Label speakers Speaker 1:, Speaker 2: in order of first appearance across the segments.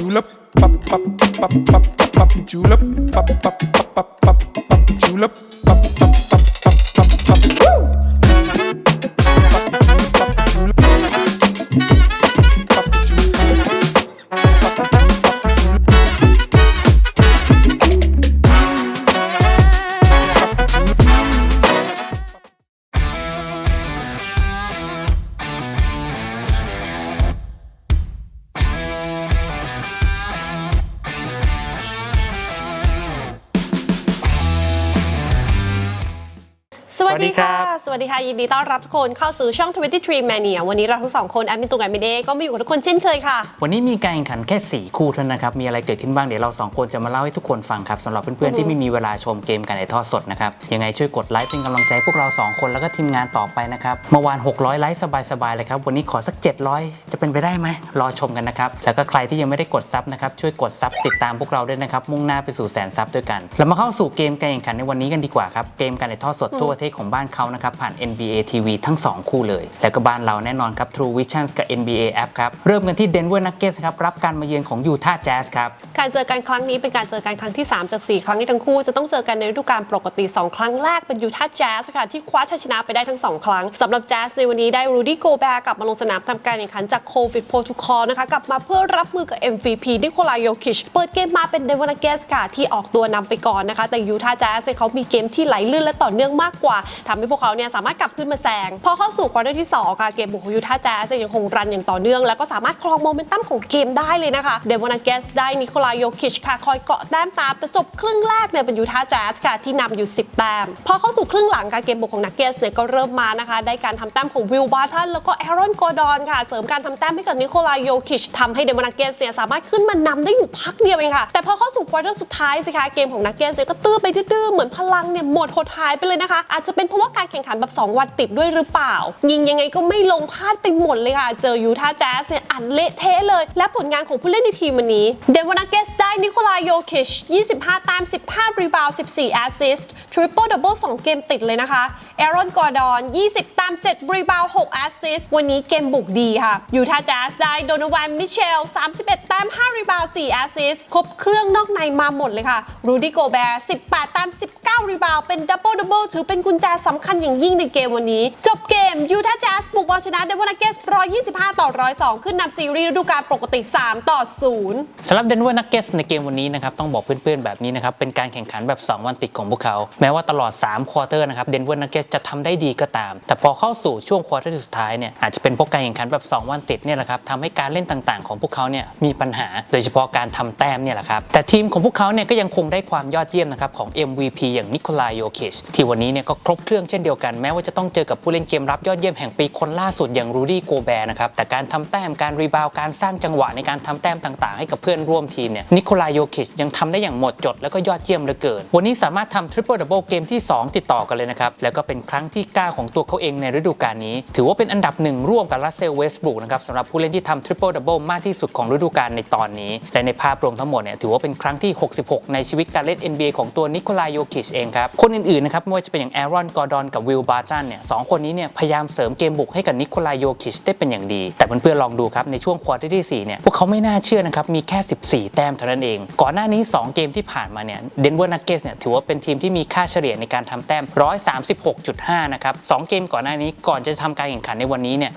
Speaker 1: julep, julep, julep, pop
Speaker 2: สวัสดีค่ะ
Speaker 3: สวัสดีครับ
Speaker 2: สวัสดีค่ะ ยินดีต้อนรับทุกคนเข้าสู่ช่อง 23 Mania วันนี้เราทั้งสองคนแอดมินตุงแอดมินเดก็มาอยู่กับทุกคนเช่นเคยค่ะ
Speaker 3: วันนี้มีการแข่งขันแค่ 4 คู่เท่านั้นนะครับ มีอะไรเกิดขึ้นบ้าง เดี๋ยวเรา2คนจะมาเล่าให้ทุกคนฟังครับสำหรับเพื่อนๆ ที่ไม่มีเวลาชมเกมการถ่ายทอดสดนะครับ ยังไงช่วยกดไลค์เป็นกำลังใจให้พวกเรา 2 คนแล้วก็ทีมงานต่อไปนะครับ เมื่อวาน 600 ไลค์สบายๆ เลยครับ วันนี้ขอสัก 700 จะเป็นไปได้ไหมรอชมกันนะครับ แล้วก็ใครที่ยังไม่ได้กดซับนะครับช่วยกดซับติดตามพวกเราด้วยนะครับมุ่งหน้าไปสู่แสนซับด้วยกันเรามาเข้าสู่เกมการแข่งขันในวันนี้กันดีกว่าครับเกมการถ่ายทอดสดทั่วประเทศของบ้านเขานะครับผ่าน NBA TV ทั้ง 2 คู่เลย แล้วก็บ้านเราแน่นอนครับ True Visions กับ NBA App ครับ เริ่มกันที่ Denver Nuggets ครับรับการมาเยือนของ Utah Jazz ครับ
Speaker 2: การเจอกันครั้งนี้เป็นการเจอกันครั้งที่ 3 จาก 4 ครั้งที่ทั้งคู่จะต้องเจอกันในฤดูกาลปกติ 2 ครั้งแรกเป็นยูทาห์แจ๊สค่ะที่คว้าชัยชนะไปได้ทั้ง 2 ครั้งสำหรับแจ๊สในวันนี้ได้รูดี้โกแบร์กลับมาลงสนามทำการแข่งขันจากโควิดโปรตุคอลนะคะกลับมาเพื่อรับมือกับ MVP นิโคลายโยคิชเปิดเกมมาเป็นเดวอนาเกสค่ะที่ออกตัวนำไปก่อนนะคะแต่ยูทาห์แจ๊สเขามีเกมที่ไหลลื่นและต่อเนื่องมากกว่าทำให้พวกเขาเนี่ยสามารถกลับขึ้นมาแซงพอเข้าสู่ควอเตอร์ที่สองค่ะเกมบุกของยูทาแจ๊สยังคงรันอย่างต่อเนื่อง แล้วก็สามารถครองโมเมนตัมของเกมได้เลยนะคะเดวอนาเกสได้นิโคลายโยคิชค่ะคอยเกาะแต้มตามแต่จบครึ่งแรกเนี่ยเป็นยูทาแจ๊สค่ะที่นำอยู่ 10 แต้มพอเข้าสู่ครึ่งหลังค่ะเกมบุกของนักเกสเนี่ยก็เริ่มมานะคะได้การทำแต้มของวิลบาร์ทันแล้วก็แอรอนโกดอนค่ะเสริมการทำแต้มให้กับนิโคลายโยคิชทำให้เดวอนาเกสเนี่ยสามารถขึ้นมานำได้อยู่พักเดียวเองค่ะแต่พอเข้าสู่ควอเตอร์สุดท้ายสิคะเกมของนักเกสเนี่ยก็ตื้อไปดื้อเหมือนพลังเนี่ยหมดหดหายไปเลยนะคะอาจจะเป็นเพราะว่าการแข่งขันแบบสองวันติดด้วยหรือเปล่า ยิงยังไงก็ไม่ลงพลาดไปหมดเลยค่ะ เจอยูทาแจ๊สเนี่ยอัดเละเทะเลย และผลงานของผู้เล่นในทีมวันนี้ เดวอนาเกสได้นิโคลายโยคิช 25 ตาม 15 รีบาวด์14 แอสซิสต์ทริปเปิลดับเบิล2เกมติดเลยนะคะแอรอนกอร์ดอน 20 ตาม 7 รีบาวด์6แอสซิสต์วันนี้เกมบุกดีค่ะยูทาแจ๊สได้โดนวันมิเชล 31 แต้ม 5 รีบาวด์4แอสซิสต์ครบเครื่องนอกในมาหมดเลยค่ะรูดี้โกแบร์ 18 ตาม 19 รีบาว เป็นดับเบิลดับเบิลถือเป็นกุุญแจสำคัญอย่างยิ่งในเกมวันนี้ จบเกมยูทาห์แจ๊สบุกเอาชนะเดวอนาเกส125 ต่อ 102 ขึ้นนำซีรีส์ฤดูกาลปกติ 3 ต่อ 0
Speaker 3: สำหรับ Denver Nuggets ในเกมวันนี้นะครับต้องบอกเพื่อนๆแบบนี้นะครับเป็นการแข่งขันแบบ 2 วันติดของพวกเขา แม้ว่าตลอด 3 ควอเตอร์นะครับ Denver Nuggets จะทำได้ดีก็ตาม แต่พอเข้าสู่ช่วงควอเตอร์สุดท้ายเนี่ยอาจจะเป็นพราะการแข่งขันแบบ 2 วันติดเนี่ยแหละครับทำให้การเล่นต่างๆ ของพวกเขาเนี่ยมีปัญหา โดยเฉพาะการทำแต้มเนี่ยแหละครับแต่ทีมของพวกเขาเนี่ยก็ยังคงได้ความยอดเยี่ยมนะครับของ MVP อย่างนิโคลายโยคิชที่วันนี้เนี่ยก็ครบเครื่องเช่นเดียวกันแม้ว่าจะต้องเจอกับผู้เล่นเกมรับยอดเยี่ยมแห่งปีคนล่าสุดอย่างรูดี้โกแบร์นะครับแต่การทำแต้มการรีบาวการสร้างจังหวะในการทำแต้มต่างๆ ให้กับเพื่อนร่วมทีมเนี่ยนิโคลายโยคิชยังทำได้อย่างหมดจดแล้วก็ยอดเยี่ยมเหลือเกิน วันนี้สามารถทำทริปเปิลดับเบิลเกมที่ 2 ติดต่อกันเลยนะครับ แล้วก็เป็นครั้งที่ 9 ของตัวเขาเองในฤดูกาลนี้ ถือว่าเป็นอันดับหนึ่งร่วมกับรัสเซลเวสบรูกนะครับสำหรับผู้เล่นที่ทำทริปเปิลดับเบิลมากที่สุดของฤดูกาลในตอนนี้ และในภาพรวมทั้งหมดเนี่ยถือว่าเป็นครั้งที่ 66 ในชีวิตการเล่น NBA ของตัวนิโคลายโยคิชเองครับคนอื่นๆนะครับไม่ว่าจะเป็นอย่างแอรอนกอร์ดอนกับวิลบาร์ตันเนี่ยสองคนนี้เนี่ยพยายามเสริมเกมบุกให้กับนิโคลายโยคิชได้เป็นอย่างดี แต่เพื่อนๆลองดูครับในช่วงควอเตอร์ที่สี่เนี่ย พวกเขาไม่น่าเชื่อนะครับ มีแค่ 14 แต้มเท่านั้นเอง ก่อนหน้านี้ 2 เกมที่ผ่านมาเนี่ยเดนเวอร์นักเกสเนี่ยถือว่าเป็นทีมที่มีค่าเฉลี่ยในการทำแต้ม 136.5 นะครับสองเกมก่อนหน้านี้ก่อนจะทำการแข่งขันในวันนี้เนี่ย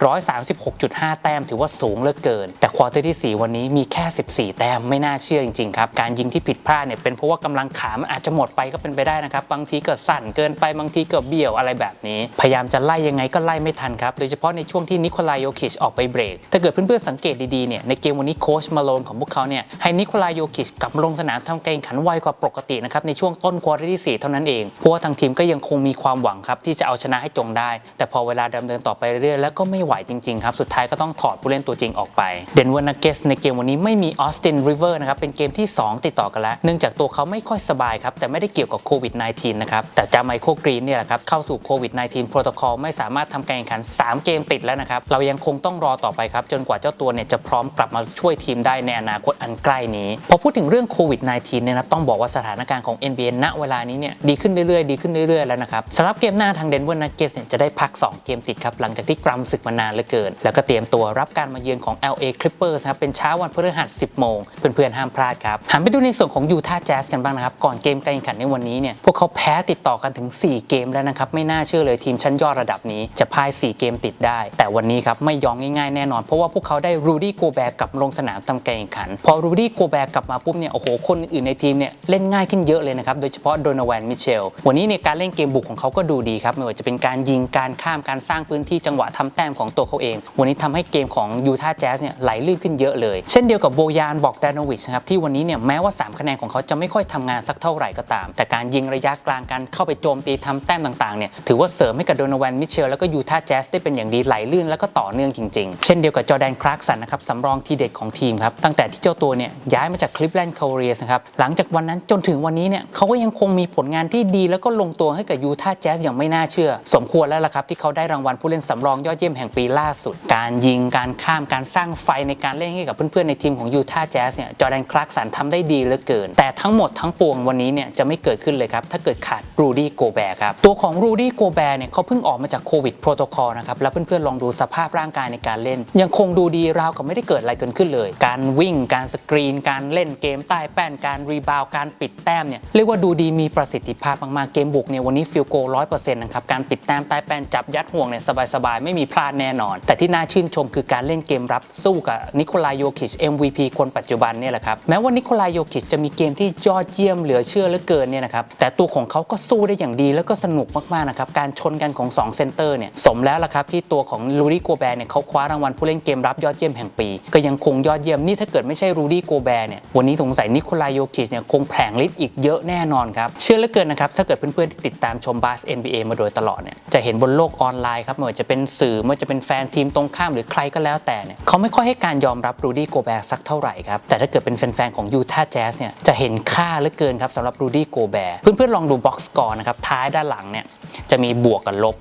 Speaker 3: 136.5 แต้มถือว่าสูงเหลือเกิน แต่ควอเตอร์ที่ 4 วันนี้มีแค่ 14 แต้มไม่น่าเชื่อจริงๆครับการยิงที่ผิดพลาดเนี่ยเป็นเพราะว่ากำลังขามันอาจจะหมดไปก็เป็นไปได้นะครับบางทีเกิดสั่นเกินไปบางทีเกิดเบี้ยวอะไรแบบนี้ พยายามจะไล่ยังไงก็ไล่ไม่ทันครับ โดยเฉพาะในช่วงที่นิโคลายโยคิชออกไปเบรก ถ้าเกิดเพื่อนๆสังเกตดีๆเนี่ยในเกมวันนี้โค้ชมาโลนของพวกเขาเนี่ยให้นิโคลายโยคิชกลับลงสนามทำการแข่งขันไวกว่าปกตินะครับในช่วงต้นควอเตอร์ที่ 4 เท่านั้นเองเพราะว่าทางทีมก็ยังคงมีความหวังครับที่จะเอาชนะให้จงได้ แต่พอเวลาดำเนินต่อไปเรื่อยๆแล้วก็ไม่ไหวจริงๆครับสุดท้ายก็ต้องถอดผู้เล่นตัวจริงออกไปเดนเวอร์นักเกสในเกมวันนี้ไม่มีออสตินริเวอร์นะครับเป็นเกมที่ 2 ติดต่อกันแล้วเนื่องจากตัวเขาไม่ค่อยสบายครับแต่ไม่ได้เกี่ยวกับโควิด -19 นะครับแต่จาไมโครกรีนเนี่ยแหละครับเข้าสู่โควิด -19 โปรโตคอลไม่สามารถทำการแข่งขัน 3 เกมติดแล้วนะครับ เรายังคงต้องรอต่อไปครับ จนกว่าเจ้าตัวเนี่ยจะพร้อมกลับมาช่วยทีมได้ในอนาคตอันใกล้นี้ พอพูดถึงเรื่องโควิด -19 เนี่ยนะครับต้องบอกว่าสถานการณ์ของ NBA ณเวลานี้เนี่ยดีขึ้นเรื่อยๆดีขึ้นเรื่อยๆแล้วนะครับสำหรับเกมหน้าทางเดนเวอร์นักเก็ตเนี่ยจะได้พัก 2 เกมติดครับหลังจากที่กรำศึกมานานเหลือเกิน แล้วก็เตรียมตัวรับการมาเยือนของ LA Clippers ครับเป็นเช้าวันพฤหัส 10 โมงเพื่อนๆห้ามพลาดครับหันไปดูในส่วนของยูทาห์แจ๊สกันบ้างนะครับก่อนเกมการแข่งขันในวันนี้เนี่ยพวกเขาแพ้ติดต่อกันถึง 4 เกมแล้วนะครับ ไม่น่าเชื่อเลยทีมชั้นยอดระดับนี้จะพ่าย 4 เกมติดได้ แต่วันนี้ครับไม่ยอมง่ายๆแน่นอน เพราะว่าพวกเขาได้รูดี้โกแบร์กลับลงสนามทำการแข่งขัน พอรูดี้โกแบร์กลับมาปุ๊บเนี่ยโอ้โหคนอื่นในทีมเนี่ยเล่นง่ายขึ้นเยอะเลยนะครับโดยเฉพาะโดนาแวนมิเชลวันนี้เนี่ยการเล่นเกมบุกของเขาก็ดูดีครับไม่ว่าจะเป็นการยิงการข้ามการสร้างพื้นที่จังหวะทำแต้มของตัวเขาเอง วันนี้ทำให้เกมของยูทาห์แจ๊สเนี่ยไหลลื่นขึ้นเยอะเลย เช่นเดียวกับโบยานบอกดานวิชนะครับที่วันนี้เนี่ยแม้ว่า 3 คะแนนของเขาจะไม่ค่อยทำงานสักเท่าไหร่ก็ตาม แต่การยิงระยะกลางการเข้าไปโจมตีทำแต้มต่างๆเนี่ยถือว่าเสริมให้กับโดนาแวนมิเชลแล้วก็ยูทาห์แจ๊สได้เป็นอย่างดีไหลลื่นแล้วก็ต่อเนื่องจริงๆ เช่นเดียวกับจอแดนคลาร์กสันนะครับสำรองทีเด็ดของทีมครับตั้งแต่ที่เจ้าตัวเนี่ยย้ายมาจากคลิฟแลนด์คาร์เรียสนะครับหลังจากวันนั้นจนถึงวันนี้เนี่ยเขาก็ยังคงมีผลงานที่ดีแล้วก็ลงตัวให้กับยูทาห์แจ๊สอย่างไม่น่าเชื่อ สมควรแล้วล่ะครับที่เขาได้รางวัลผู้เล่นสำรองยอดเยี่ยมแห่งปีล่าสุด การยิงการข้ามการสร้างไฟในการเล่นให้กับเพื่อนๆในทีมของยูทาห์แจ๊สเนี่ยจอแดนคลาร์กสันทำได้ดีเหลือเกิน แต่ทั้งหมดทั้งปวงวันนี้เนี่ยจะไม่เกิดขึ้นเลยครับถ้าเกิดขาดรูดี้โกแบร์ครับตัวของรูดี้โกแบร์เนี่ยเขาเพิ่งออกมาจากโควิดโปรโตคอลนะครับ แล้วเพื่อนๆ ลองดูสภาพร่างกายในการเล่น ยังคงดูดีราวกับไม่ได้เกิดอะไรเกิดขึ้นเลย การวิ่ง การสกรีน การเล่นเกมใต้แป้น การรีบาวการปิดแต้มเนี่ยเรียกว่าดูดีมีประสิทธิภาพมากๆ เกมบุกเนี่ยวันนี้ฟิลโกร้อยเปอร์เซ็นต์นะครับการปิดแต้มใต้แป้นจับยัดห่วงเนี่ยสบายๆ ไม่มีพลาดแน่นอน แต่ที่น่าชื่นชมคือการเล่นเกมรับสู้กับนิโคลายโยคิช MVP คนปัจจุบันเนี่ยแหละครับแม้ว่านิโคลายโยคิชจะมีเกมที่ยอดเยี่ยมเหลือเชื่อเหลือเกินเนี่ยนะครับแต่ตัวของเขาก็สู้ได้อย่างดีแล้วก็สนุกมากๆนะครับการชนกันของ2เซนเตอร์เนี่ยสมแล้วล่ะครับที่ตัวของลูดี้โกแบร์เนี่ยเขาคว้ารางวัลผู้เล่นเกมรับยอดเยี่ยมแห่งปี ก็ยังคงยอดเยี่ยมนี่ถ้าเกิดไม่ใช่รูดี้โกแบร์เนี่ยวันนี้สงสัยนิโคลายโยคิชเนี่ยคงแผลงฤทธิ์อีกเยอะแน่นอนครับเชื่อเหลือเกินนะครับถ้าเกิดเพื่อนๆที่ติดตามชมบาส NBA มาโดยตลอดเนี่ยจะเห็นบนโลกออนไลน์ครับไม่ว่าจะเป็นสื่อไม่ว่าจะเป็นแฟนทีมตรงข้ามหรือใครก็แล้วแต่เนี่ยเขาไม่ค่อยให้การยอมรับรูดี้โกแบร์สักเท่าไหร่ครับแต่ถ้าเกิดเป็นแฟนๆของยูทาห์แจ๊สเนี่ยจะเห็นค่าเหลือเกินครับสำหรับรูดี้โกแบร์เพื่อนๆลองดูบ็อกซ์สกอร์นะครับท้ายด้านหลังเนี่ยจะมีบวกกับลบ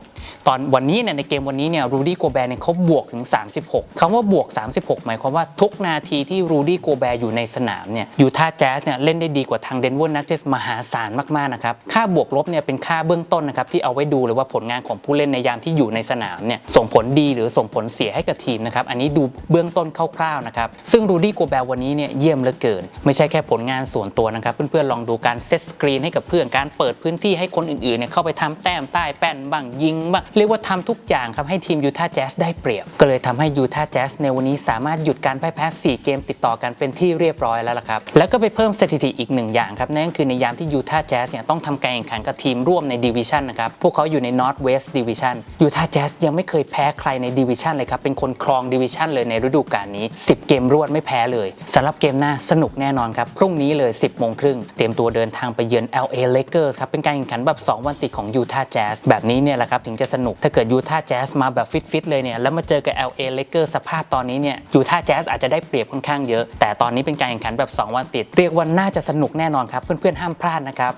Speaker 3: ตอนวันนี้เนี่ยในเกมวันนี้เนี่ยรูดี้โกแบร์เนี่ยเขาบวกถึง 36คำว่าบวก 36 หมายความว่าทุกนาทีที่รูดี้โกแบร์อยู่ในสนามเนี่ยยูท่าแจ๊สเนี่ยเล่นได้ดีกว่าทางเดนเวอร์นักเก็ตมหาศาลมากๆนะครับค่าบวกลบเนี่ยเป็นค่าเบื้องต้นนะครับที่เอาไว้ดูเลยว่าผลงานของผู้เล่นในยามที่อยู่ในสนามเนี่ยส่งผลดีหรือส่งผลเสียให้กับทีมนะครับอันนี้ดูเบื้องต้นคร่าวๆนะครับซึ่งรูดี้โกแบร์วันนี้เนี่ยเยี่ยมเหลือเกิน ไม่ใช่แค่ผลงานส่วนตัวนะครับเพื่อนๆลองดูการเซตสกรีนให้กับเพื่อนการเปิดพื้นที่ให้คนอื่นๆเนี่ยเข้าไปทำแต้มใต้แป้นบ้างยิงบ้างเรียกว่าทำทุกอย่างครับให้ทีมยูทาห์แจ๊สได้เปรียบ ก็เลยทำให้ยูทาห์แจ๊สในวันนี้สามารถหยุดการพ่ายแพ้ 4 เกมติดต่อกันเป็นที่เรียบร้อยแล้วล่ะครับ แล้วก็ไปเพิ่มสถิติอีกหนึ่งอย่างครับ นั่นคือในยามที่ยูทาห์แจ๊สเนี่ยต้องทำการแข่งขันกับทีมร่วมในดิวิชันนะครับ พวกเขาอยู่ใน North West Division ยูทาห์แจ๊สยังไม่เคยแพ้ใครในดิวิชันเลยครับ เป็นคนครองดิวิชันเลยในฤดูกาลนี้ 10 เกมรวดไม่แพ้เลยสำหรับเกมหน้าสนุกแน่นอนครับพรุ่งนี้เลย 10โมงครึ่งเตรียมตัวเดินทางไปเยือน LA Lakers ครับเป็นการแข่งขันแบบสองวันติดของยูทาห์แจ๊สแบบนี้เนี่ยแหละครับถึงจะสนุก ถ้าเกิดยูท่าแจ๊สมาแบบฟิตๆเลยเนี่ยแล้วมาเจอกับ LA Lakers สภาพตอนนี้เนี่ยยูท่าแจ๊สอาจจะได้เปรียบค่อนข้างเยอะ แต่ตอนนี้เป็นการแข่งขันแบบ 2 วันติด เรียกว่าน่าจะสนุกแน่นอนครับ เพื่อนๆห้ามพลาดนะครับ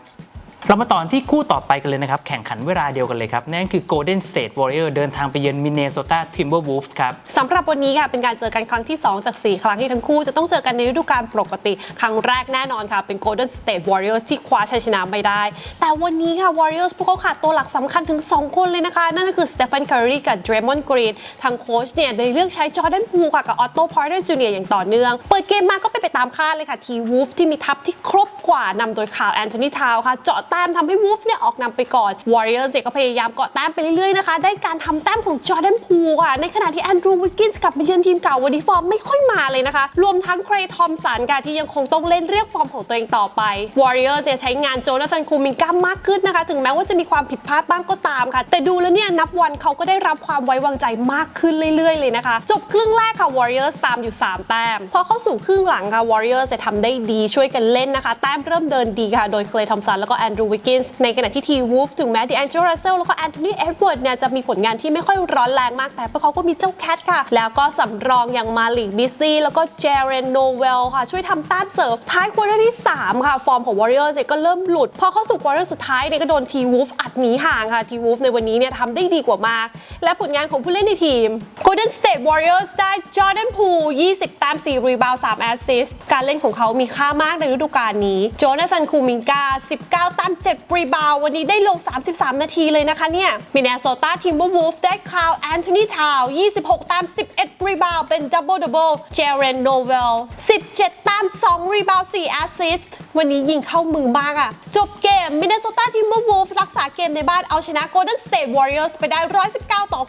Speaker 3: เรามาต่อที่คู่ต่อไปกันเลยนะครับ แข่งขันเวลาเดียวกันเลยครับ นั่นคือ Golden State Warrior เดินทางไปเยือน Minnesota Timberwolves ครับ
Speaker 2: สำหรับวันนี้ค่ะ เป็นการเจอกันครั้งที่ 2 จาก 4 ครั้งที่ทั้งคู่จะต้องเจอกันในฤดูกาลปกติ ครั้งแรกแน่นอนค่ะ เป็น Golden State Warriors ที่คว้าชัยชนะไม่ได้ แต่วันนี้ค่ะ Warriors พวกเขาขาดตัวหลักสำคัญถึง 2 คนเลยนะคะ นั่นก็คือ Stephen Curry กับ Draymond Green ทางโค้ชเนี่ยได้เลือกใช้ Jordan Poole ค่ะกับ Otto Porter Jr. อย่างต่อเนื่อง เปิดเกมมาก็เป็นไปตามคาดเลยค่ะทีวูฟที่มีทัพที่ครบกว่านำโดยข่าวแอนโทนีทาวค่ะเจาะแต้มทำให้วูฟเนี่ยออกนำไปก่อน Warriors เนี่ยก็พยายามเกาะแต้มไปเรื่อยๆนะคะ ได้การทำแต้มของ Jordan Poole ค่ะ ในขณะที่แอนดรูว์วิกกินส์กลับมาเยือนทีมเก่าวันนี้ฟอร์มไม่ค่อยมาเลยนะคะ รวมทั้งเครย์ทอมสันค่ะที่ยังคงต้องเล่นเรียกฟอร์มของตัวเองต่อไป Warriors จะใช้งานโจนาธานคูมิงก้ามากขึ้นนะคะ ถึงแม้ว่าจะมีความผิดพลาดบ้างก็ตามค่ะ แต่ดูแล้วเนี่ยนับวันเขาก็ได้รับความไว้วางใจมากขึ้นเรื่อย ๆ เลยนะคะ จบครึ่งแรกค่ะ Warriors ตามอยู่ 3 แต้ม พอเข้าสู่ครึ่งหลังค่ะ Warriors จะทำได้ดีช่วยกันเล่นนะคะ แต้มเริ่มเดินดีค่ะ โดยเคลย์ทอมสันแล้วก็แอนดรูรูวิกกินส์ในขณะที่ทีวูฟถึงแม้ดิแองเจลรัสเซลแล้วก็แอนโทนีเอ็ดเวิร์ดเนี่ยจะมีผลงานที่ไม่ค่อยร้อนแรงมาก แต่พวกเขาก็มีเจ้าแคทค่ะ แล้วก็สำรองอย่างมาลิกดิสนีย์แล้วก็เจเรนโนเวลค่ะ ช่วยทำแต้มเสิร์ฟท้ายควอเตอร์ที่ 3 ค่ะ ฟอร์มของ Warriors เนี่ยก็เริ่มหลุด พอเข้าสู่ควอเตอร์สุดท้ายเนี่ยก็โดนทีวูฟอัดหนีห่างค่ะทีวูฟในวันนี้เนี่ยทำได้ดีกว่ามาก และผลงานของผู้เล่นในทีม Golden State Warriors ได้ Jordan Poole 20แต้ม4รีบาวด์3แอสซิสต์การเล่นของเขามีค่ามากในฤดูกาลนี้โจนาธานคูมิงกา19แต้ม7 รีบาววันนี้ได้ลง 33 นาทีเลยนะคะเนี่ยมิน n โซตาทีม w วูฟได้คาวแอนโทนีทาว 26ต้ม11 รีบาวเป็นดับเบิลดับเบิลเจเรนโนเวล 17ต้ม2 รีบาว 4 แอสซิสต์วันนี้ยิงเข้ามือมากอะจบเกมมิน n โซตาทีม w วูฟรักษาเกมในบ้านเอาชนะ Golden State Warriors ไปได้ 119 ต่อ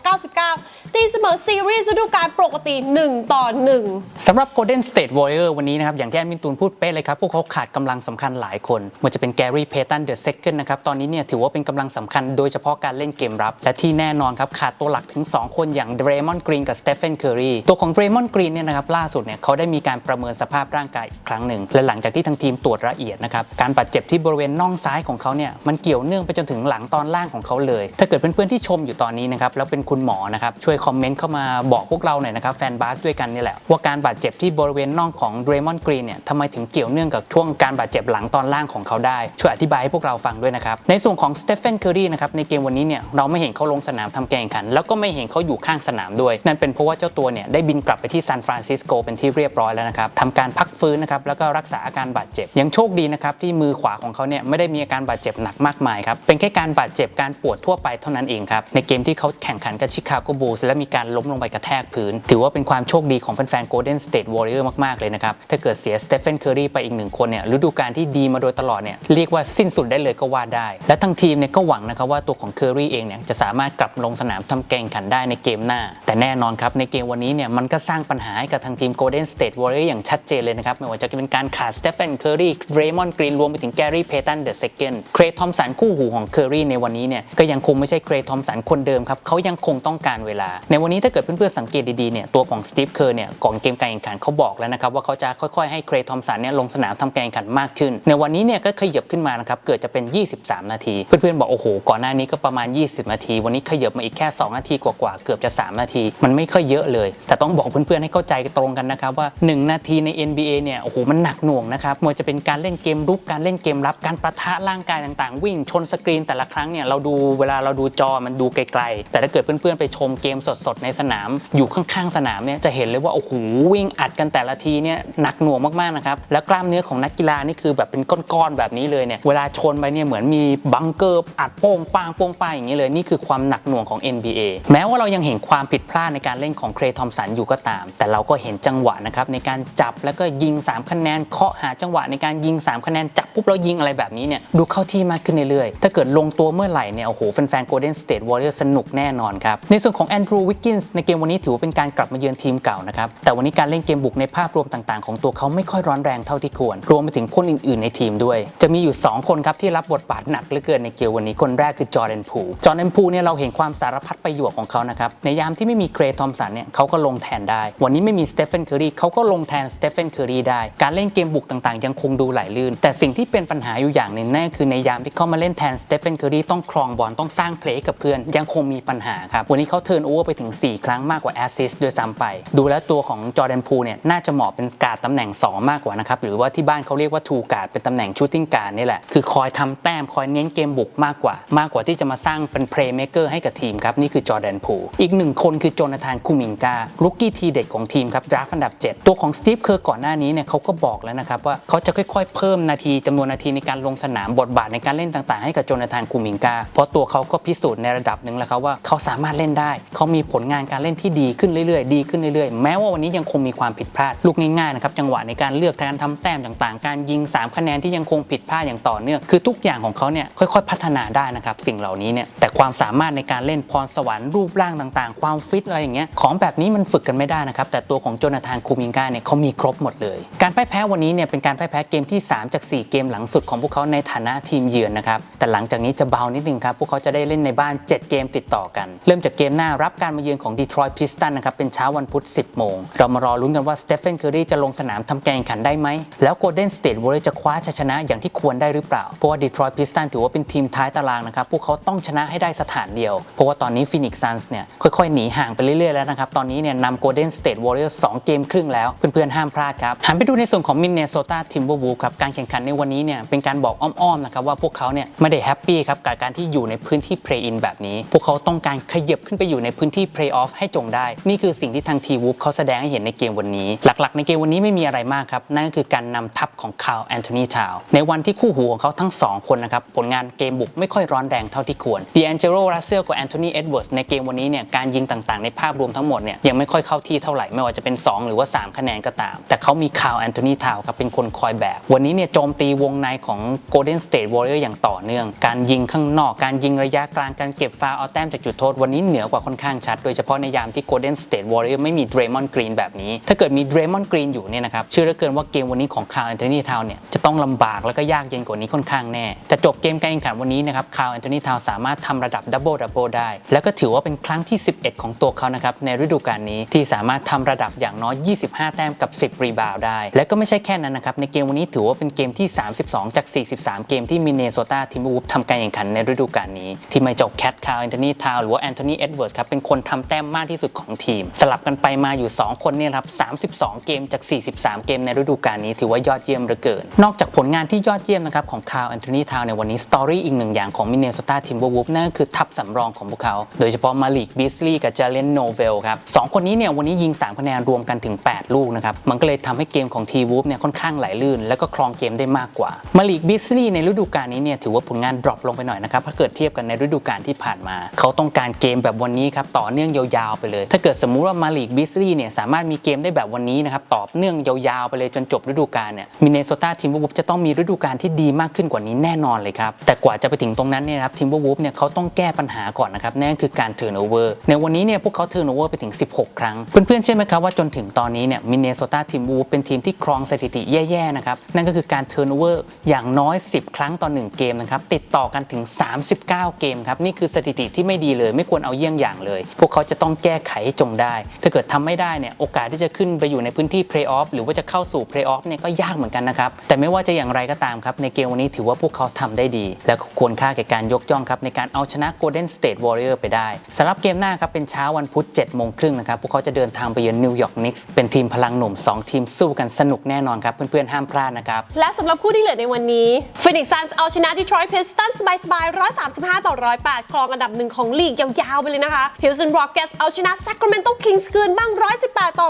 Speaker 2: 99 ตีเสมอซีรีส์ฤดูกาลปกติ 1 ต่อ 1
Speaker 3: สำหรับ Golden State Warrior วันนี้นะครับอย่างที่แอดมินตูนพูดเป๊ะเลยครับพวกเขาขาดกำลังสำคัญหลายคนมันจะเป็นแกรี่เพตันเดอะเซคันนะครับตอนนี้เนี่ยถือว่าเป็นกำลังสำคัญโดยเฉพาะการเล่นเกมรับ และที่แน่นอนครับขาดตัวหลักถึง 2 คนอย่างเดรมอนกรีนกับสเตฟ e n นเคอรีตัวของเดรมอนกรีนเนี่ยนะครับล่าสุดเนี่ยเขาได้มีการประเมินสภาพร่างกายอีกครั้งหนึ่ง และหลังจากที่ทางทีมตรวจละเอียดนะครับการบาดเจ็บที่บริเวณน่องซ้ายของเขาเนี่ยมันเกี่ยวเนื่องไปจนถึงหลังตอนล่างของเขาเลย ถ้าเกิดเพื่อนๆที่ชมอยู่ตอนนี้นะครับแล้วเป็นคุณหมอนะครับช่วยคอมเมนต์เข้ามาบอกพวกเราหน่อยนะครับแฟนบาสด้วยกันนี่แหละว่าการบาดเจ็บที่บริเวณน่องของเดรมอนกรีนเนี่ยทำไมถึงเกี่ยวเนื่องกับช่วงการบาดเจ็บหลังตอนล่างของเขาได้ช่วยอธิบายให้พวกเราฟังด้วยนะครับ ในส่วนของสเตฟ e n นเคอรีนะครับในเกมวันนี้เนี่ยเราไม่เห็นเขาลงสนามทำกาแข่งขัน แล้วก็ไม่เห็นเขาอยู่ข้างสนามด้วย นั่นเป็นเพราะว่าเจ้าตัวเนี่ยได้บินกลับไปที่ซานฟรานซิสโกเป็นที่เรียบร้อยแล้วนะครับทำการพักฟื้นนะครับแล้วก็รักษาอาการบาดเจ็บ ยังโชคดีนะครับที่มือขวาของเขาเนี่ยไม่ได้มีอาการบาดเจ็บหนักมากมายครับเป็นแค่การบาดเจ็บการปวดทั่วไปเท่านั้นเองครับในเกมที่เขาแข่งขันกับชิคาโกบูลส์และมีการล้มลงไปกระแทกพื้น ถือว่าเป็นความโชคดีของแฟนๆ Golden State Warrior มากๆเลยนะครับถ้าเกิดเสียสเตฟ e n นเคอรีไปอีกหนึ่งคนเนี่ยฤดูกาลที่ดีมาโดยตลอดเนี่ยเรียกว่าสิ้นสุดได้เลยก็ว่าได้ และทั้งทีมเนี่ยก็หวังนะครับว่าตัวของเคอรี่เองเนี่ยจะสามารถกลับลงสนามทำแข่งขันได้ในเกมหน้า แต่แน่นอนครับในเกมวันนี้เนี่ยมันก็สร้างปัญหาให้กับทางทีม Golden State Warrior อย่างชัดเจนเลยนะครับไม่ว่าจะเป็นการขาดสเตฟ e n นเคอรี่เรมอนกรีนรวมไปถึงแกรี่เพตันเดอะเซคันด์เครทอมสันคู่หูของเคอรี่ในวันนี้เนี่ยก็ยังคงไม่ใช่เครทอมสันคนเดิมครับเขายังคงต้องการเวลา ในวันนี้ถ้าเกิดเพื่อนๆสังเกตดีๆเนี่ยตัวของสตีฟเคอร์เนี่ยก่อนเกมการแข่งขันเขาบอกแล้วนะครับว่าเขาจะค่อยๆให้เครทอมสันเนี่ยลงสนามทำการแข่งขันมากขึ้น ในวันนี้เนี่ยก็ขยับขึ้นมานะครับเกิดจะเป็น 23 นาที เพื่อนๆบอกโอ้โหก่อนหน้านี้ก็ประมาณ 20 นาที วันนี้ขยับมาอีกแค่ 2 นาทีกว่าๆเกือบจะ 3 นาที มันไม่ค่อยเยอะเลย แต่ต้องบอกเพื่อนๆให้เข้าใจตรงกันนะครับว่า 1 นาทีใน NBA เนี่ยโอ้โหมันหนักหน่วงนะครับม่ว่าจะเป็นการเล่นเกมรุกการเล่นเกมรับการประทะร่างกายต่างๆ วิ่งชนสกรีนแต่ละครั้งเนี่ยเราดูเวลาเราดูจอมันดูไกลๆ แต่ถ้าเกิดเพื่อนๆไปชมเกมสดๆในสนาม อยู่ข้างๆสนามเนี่ยจะเห็นเลยว่าโอ้โหวิ่งอัดกันแต่ละทีเนี่ยหนักหน่วงมากๆนะครับแล้วกล้ามเนื้อของนักกีฬานี่คือแบบเป็นก้อนๆแบบนี้เลยเนี่ยเวลาชนไปเนี่ยเหมือนมีบังเกอร์อัดโป้งปางโป้งปางอย่างนี้เลย นี่คือความหนักหน่วงของ NBA แม้ว่าเรายังเห็นความผิดพลาดในการเล่นของเครทอมสันอยู่ก็ตาม แต่เราก็เห็นจังหวะนะครับในการจับแล้วก็ยิง 3 คะแนนเคาะหาจังหวะในการยิง 3 คะแนนจับปุ๊บแล้วยิงอะไรแบบนี้เนี่ยดูเข้าที่มากขึ้นเรื่อยๆ ถ้าเกิดลงตัวเมื่อไหร่เนี่ยโอ้โหแฟนๆ Golden State Warriors สนุกแน่นอนครับ ในส่วนของแอนดรูว์วิกกินส์ในเกมวันนี้ถือว่าเป็นการกลับมาเยือนทีมเก่านะครับแต่วันนี้การเล่นเกมบุกในภาพรวมต่างๆ ของตัวเขาไม่ค่อยร้อนแรงเท่าที่ควร รวมไปถึงคนอื่นๆในทีมด้วย จะมีอยู่ 2 คนครับที่รับบทบาทหนักเหลือเกินในเกมวันนี้คนแรกคือจอร์แดนพูจอร์แดนพูเนี่ยเราเห็นความสารพัดประโยชน์ของเขานะครับในยามที่ไม่มีเครทอมสันเนี่ยเขาก็ลงแทนได้ วันนี้ไม่มีสเตฟ e n นเคอรีเขาก็ลงแทนสเตฟ e n นเคอรีได้ การเล่นเกมบุกต่างๆ ยังคงดูไหลลื่น แต่สิ่งที่เป็นปัญหาอยู่อย่างหนึ่งนั่นคือในยามที่เขามาเล่นแทนสเตฟ e n นเคอรีต้องครองบอลต้องสร้างเพลย์กับเพื่อนยังคงมีปัญหาครับวันนี้เขาเทิร์นโอเวอร์ไปถึง 4 ครั้งมากกว่าแอสซิสต์ด้วยซ้ำไป ดูแล้วตัวของจอร์แดนพูเนี่ยน่าจะเหมาะเป็นการ์ดตำแหน่ง 2 มากกว่านะครับหรือว่าที่บ้านเขาเรียกว่าทูการ์ดเป็นตำแหน่งชูตติ้งการ์ดนี่แหละคือคอยอยทำแต้มคอยเน้นเกมบุกมากกว่า มากกว่าที่จะมาสร้างเป็นเพลย์เมเกอร์ให้กับทีมครับ นี่คือจอร์แดนพูอีกหนึ่งคนคือโจนาธานคูมิงกาลูกี้ทีเด็ดของทีมครับดราฟอันดับ 7 ตัวของสตีฟเคอร์ก่อนหน้านี้เนี่ยเขาก็บอกแล้วนะครับว่าเขาจะค่อยๆ เพิ่มนาทีจำนวนนาทีในการลงสนามบทบาทในการเล่นต่างๆ ให้กับโจนาธานคูมิงกาเพราะตัวเขาก็พิสูจน์ในระดับหนึ่งแล้วครับว่าเขาสามารถเล่นได้ เขามีผลงานการเล่นที่ดีขึ้นเรื่อยๆ ดีขึ้นเรื่อยๆ แม้ว่าวันนี้ยังคงมีความผิดพลาดลูกง่ายๆนะครับจังหวะในการเลือกการทำแต้มต่างๆ การยิง 3 คะแนนที่ยังคงผิดพลาดอย่างต่อเนื่องคือทุกอย่างของเขาเนี่ยค่อยๆ พัฒนาได้นะครับสิ่งเหล่านี้เนี่ยแต่ความสามารถในการเล่นพรสวรรค์รูปร่างต่างๆ ความฟิตอะไรอย่างเงี้ยของแบบนี้มันฝึกกันไม่ได้นะครับแต่ตัวของโจนาธานคูมิงกาเนี่ยเขามีครบหมดเลย การพ่ายแพ้วันนี้เนี่ยเป็นการพ่ายแพ้เกมที่ 3 จาก 4 เกมหลังสุดของพวกเขาในฐานะทีมเยือนนะครับแต่หลังจากนี้จะเบานิดนึงครับพวกเขาจะได้เล่นในบ้าน 7 เกมติดต่อกัน เริ่มจากเกมหน้ารับการมาเยือนของดีทรอยต์พิสตันนะครับเป็นเช้าวันพุธ 10 โมง เรามารอลุ้นกันว่าสเตฟ h นเคอรีจะลงสนามทำกาแข่งขันได้ไหมแล้วโกลเด้นสเตทวอร์จะคว้าชัยชนะอย่างที่ควรได้หรือเปล่าพราะว่าดีทรอยต์พิสตันถือว่าเป็นทีมท้ายตารางนะครับ พวกเขาต้องชนะให้ได้สถานเดียว เพราะว่าตอนนี้ฟินิกซ์ซันส์เนี่ยค่อยๆ หนีห่างไปเรื่อยๆ แล้วนะครับ ตอนนี้เนี่ยนำโกลเด้นสเตทวอร์สองเกมครึ่งแล้ว เพื่อนๆ ห้ามพลาดครับ หันไปดูในส่วนของมินเนโซตาทิมเบอร์วูฟครับ การแข่งขันในวันนี้เนี่ยเป็นการบอกอ้อมๆนะครับว่าพวกเขาเนี่ยไม่ได้แฮปปี้ครับกับการที่อยู่ในพื้นที่เพลย์อินแบบนี้ พวกเขาต้องการขยับขึ้นไปอยู่ในพื้นที่เพลย์ออฟให้จงได้ นี่คือสิ่งที่ทางทีวูฟเขาแสดงให้เห็นในเกมวันนี้ หลักๆ ในเกมวันนี้ไม่มีอะไรมากครับนั่นก็คือการนำทัพของคาร์แอนโทนีทาวในวันที่คู่หูของเขาทั้งสองคนนะครับ ผลงานเกมบุกไม่ค่อยร้อนแรงเท่าที่ควรดีแอนเจโรรัสเซลกับแอนโทนีเอ็ดเวิร์ดในเกมวันนี้เนี่ยการยิงต่างๆ ในภาพรวมทั้งหมดเนี่ยยังไม่ค่อยเข้าที่เท่าไหร่ไม่ว่าจะเป็น 2 หรือว่า 3 คะแนนก็ตาม แต่เขามีคาร์ลแอนโทนีทาวครับเป็นคนคอยแบกวันนี้เนี่ยโจมตีวงในของ Golden State Warrior อย่างต่อเนื่อง การยิงข้างนอกการยิงระยะกลางการเก็บฟาวเอาแต้มจากจุดโทษวันนี้เหนือกว่าค่อนข้างชัด โดยเฉพาะในยามที่ Golden State Warrior ไม่มี Draymond Green แบบนี้ ถ้าเกิดมี Draymond Green อยู่เนี่ยนะครับเชื่อเหลือเกินว่าเกมวันนี้ของคาวแอนโทนีทาวเนี่ยจะต้องลำบากแล้วก็ยากเย็นกว่านี้ค่อนข้างแน่ แต่จบเกมการแข่งขันวันนี้นะครับคาร์ลแอนโทนีทาวสามารถทำระดับดับเบิลดับเบิลได้ แล้วก็ถือว่าเป็นครั้งที่ 11 ของตัวเขานะครับในฤดูกาลนี้ที่สามารถทำระดับอย่างน้อย 25 แต้มกับ 10 รีบาวด์ได้ และก็ไม่ใช่แค่นั้นนะครับในเกมวันนี้ถือว่าเป็นเกมที่ 32 จาก 43 เกมที่มินเนโซตาทิมวูฟทำการแข่งขันในฤดูกาลนี้ ที่ไม่จบแคทคาร์แอนโทนีทาวหรือว่าแอนโทนีเอ็ดเวิร์ดครับเป็นคนทำแต้มมากที่สุดของทีม สลับกันไปมาอยู่ 2 คนเนี่ยครับ32 เกมจาก 43 เกมในฤดูกาลนี้ถือว่ายอดเยี่ยมเหลือเกิน นอกจากผลงานที่ยอดเยี่ยมนะครับของคาร์แอนโทนีทาวในวันนี้สตอรี่อีกหนึ่งอย่างของมินเนโซตาทิมเบอร์วูฟนั่นก็คือทัพสำรองของพวกเขา โดยเฉพาะมาลิกบิสลีย์กับเจเลนโนเวลครับสองคนนี้เนี่ยวันนี้ยิง 3 คะแนนรวมกันถึง 8 ลูกนะครับ มันก็เลยทำให้เกมของทีวูฟเนี่ยค่อนข้างไหลลื่น แล้วก็ครองเกมได้มากกว่ามาลิกบิสลีย์ในฤดูกาลนี้เนี่ยถือว่าผลงานดรอปลงไปหน่อยนะครับถ้าเกิดเทียบกันในฤดูกาลที่ผ่านมา เขาต้องการเกมแบบวันนี้ครับต่อเนื่องยาวๆไปเลย ถ้าเกิดสมมุติว่ามาลิกบิสลีย์เนี่ยสามารถมีเกมได้แบบวันนี้นะครับต่อเนื่องยาวๆไปเลยจนจบฤดูกาลเนี่ยมินเนโซตาทีมวูฟจะต้องมีฤดูกาลที่ดีมากขึ้นกว่านี้แน่นอนเลยครับ แต่กว่าจะไปถึงตรงนั้นเนี่ยครับทีมวูฟเนี่ยเขาต้องแก้ปัญหาก่อนนะครับนั่นคือการเทิร์นโอเวอร์ในวันนี้เนี่ยพวกเขาเทิร์นโอเวอร์ไปถึง 16 ครั้ง เพื่อนๆเชื่อไหมครับว่าจนถึงตอนนี้เนี่ยมินเนโซตาทีมวูฟเป็นทีมที่ครองสถิติแย่ๆนะครับนั่นก็คือการเทิร์นโอเวอร์อย่างน้อย 10 ครั้งต่อ1เกมนะครับติดต่อกันถึง 39 เกมครับนี่คือสถิติที่ไม่ดีเลย ไม่ควรเอาเยี่ยงอย่างเลย พวกเขาจะต้องแก้ไขให้จงได้ ถ้าเกิดทำไม่ได้เนี่ยโอกาสที่จะขึ้นไปอยู่ในพื้นที่เพลย์ออฟหรือว่าจะเข้าสู่เพลย์ออฟเนี่ยก็ยากเหมือนกันนะครับแต่ไม่ว่าจะอย่างไรก็ตามครับในเกมวันนี้ถือว่าพวกเขาทำได้ดี และควรค่าแก่การยกย่องครับในการเอาชนะ Golden State Warrior ไปได้สำหรับเกมหน้าครับเป็นเช้าวันพุธ7โมงครึ่งนะครับพวกเขาจะเดินทางไปเยือนนิวยอร์กนิกส์เป็นทีมพลังหนุ่ม 2 ทีมสู้กันสนุกแน่นอนครับ เพื่อนๆ ห้ามพลาดนะครับ
Speaker 2: และสำหรับคู่ที่เหลือในวันนี้ Phoenix Suns เอาชนะ Detroit Pistons สบายๆ135 ต่อ 108 ครองอันดับหนึ่งของลีกยาวๆ ไปเลยนะคะ Houston Rockets เอาชนะ Sacramento Kings คืนบ้าง 118 ต่อ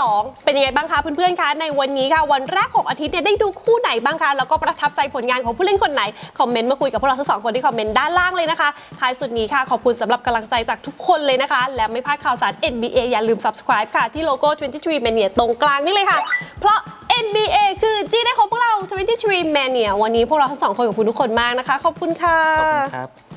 Speaker 2: 112 เป็นยังไงบ้างคะเพื่อนๆคะในวันนี้ค่ะวันแรกของอาทิตย์เนี่ยได้ดูคู่ไหนบ้างคะแล้วก็ประทับใจผลงานของผู้เล่นคนไหน คอมเมนต์มาคุยกับพวกเราทั้งสองคนที่คอมเมนต์ด้านล่างเลยนะคะ ท้ายสุดนี้ค่ะ ขอบคุณสำหรับกำลังใจจากทุกคนเลยนะคะ และไม่พลาดข่าวสาร NBA อย่าลืม subscribe ค่ะ ที่โลโก้ 23 Mania ตรงกลางนี่เลยค่ะ เพราะ NBA คือจีได้ของพวกเรา 23 Mania วันนี้พวกเราทั้งสองคนขอบคุณทุกคนมากนะคะ ขอบคุณค่ะ
Speaker 3: ขอบคุณครับ